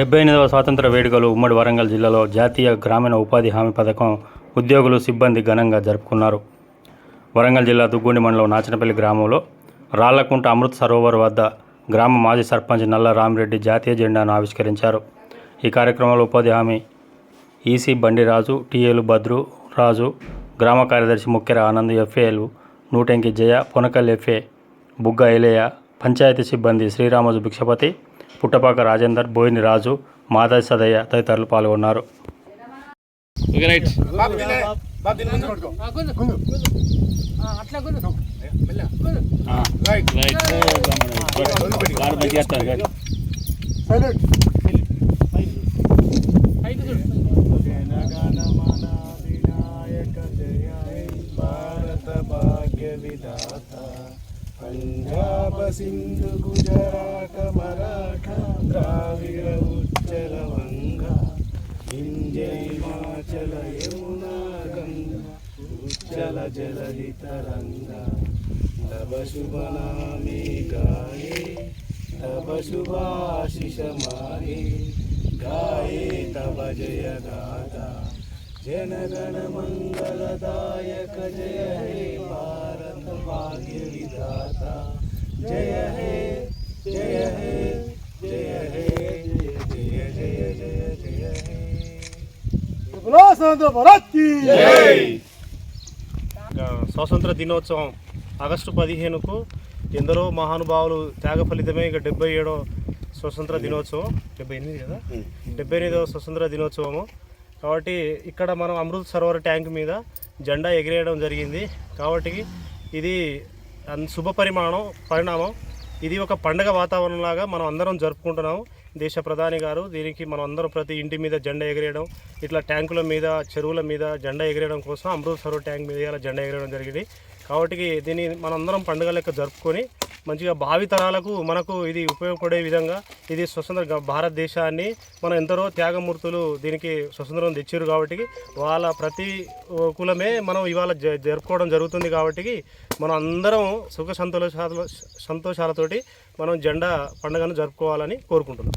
డెబ్బై ఎనిమిదవ స్వాతంత్ర వేడుకలు ఉమ్మడి వరంగల్ జిల్లాలో జాతీయ గ్రామీణ ఉపాధి హామీ పథకం ఉద్యోగులు సిబ్బంది ఘనంగా జరుపుకున్నారు. వరంగల్ జిల్లా దుగ్గుండి మండలం నాచనపల్లి గ్రామంలో రాళ్ళకుంట అమృత్ సరోవర్ వద్ద గ్రామ మాజీ సర్పంచ్ నల్ల రామిరెడ్డి జాతీయ జెండాను ఆవిష్కరించారు. ఈ కార్యక్రమంలో ఉపాధి హామీ ఈసీ బండిరాజు టీఏలు భద్రు రాజు గ్రామ కార్యదర్శి ముఖ్యర ఆనంద్ ఎఫ్ఏలు నూటెంకి జయ పొనకల్ ఎఫ్ఏ బుగ్గ ఎలయ పంచాయతీ సిబ్బంది శ్రీరామజు భిక్షపతి పుట్టపాక రాజేందర్ బోయిని రాజు మాదాసి సదయ్య తదితరులు పాల్గొన్నారు. ముందు భారత భాగ్య విధాత పంజాబ సింధు గుజరాట మరాఠ ద్రావిడ ఉచ్చల వంగ వింజయ హిమాచల యమునా గంగ ఉచ్చల జలహితరంగ తవ శుభనామే గాయే తవ శుభాశిషమాయే గాయే తవ జయ గాథ జనగణ మంగళదాయక జయ भाग्य विधाता जय हे जय हे जय हे जय जय जय जय जय हे స్వాతంత్ర దినోత్సవం ఆగస్టు పదిహేనుకు ఎందరో మహానుభావులు త్యాగ ఫలితమే ఇక డెబ్బై ఏడో స్వతంత్ర దినోత్సవం డెబ్బై ఎనిమిది కదా డెబ్బై ఎనిమిదవ స్వతంత్ర దినోత్సవము కాబట్టి ఇక్కడ మనం అమృత్ సరోవర్ ట్యాంక్ మీద జెండా ఎగిరేయడం జరిగింది కాబట్టి ఇది అన్- శుభ పరిమాణం పరిణామం. ఇది ఒక పండగ వాతావరణంలాగా మనం అందరం జరుపుకుంటున్నాము. దేశ ప్రధాని గారు దీనికి మనం అందరం ప్రతి ఇంటి మీద జెండా ఎగిరేయడం ఇట్లా ట్యాంకుల మీద చెరువుల మీద జెండా ఎగిరేయడం కోసం అమృత్ సరోవర్ ట్యాంక్ మీద జెండా ఎగిరేయడం జరిగింది. కాబట్టి దీన్ని మనందరం పండుగ లెక్క జరుపుకొని మంచిగా భావితరాలకు మనకు ఇది ఉపయోగపడే విధంగా ఇది స్వతంత్ర భారతదేశాన్ని మన ఎందరో త్యాగమూర్తులు దీనికి స్వతంత్రం తెచ్చారు కాబట్టి వాళ్ళ ప్రతి కులమే మనం ఇవాళ జ- జరుపుకోవడం జరుగుతుంది కాబట్టి మనం అందరం సుఖ సంతోషాల సంతోషాలతోటి మనం జెండా పండుగను జరుపుకోవాలని కోరుకుంటున్నాం.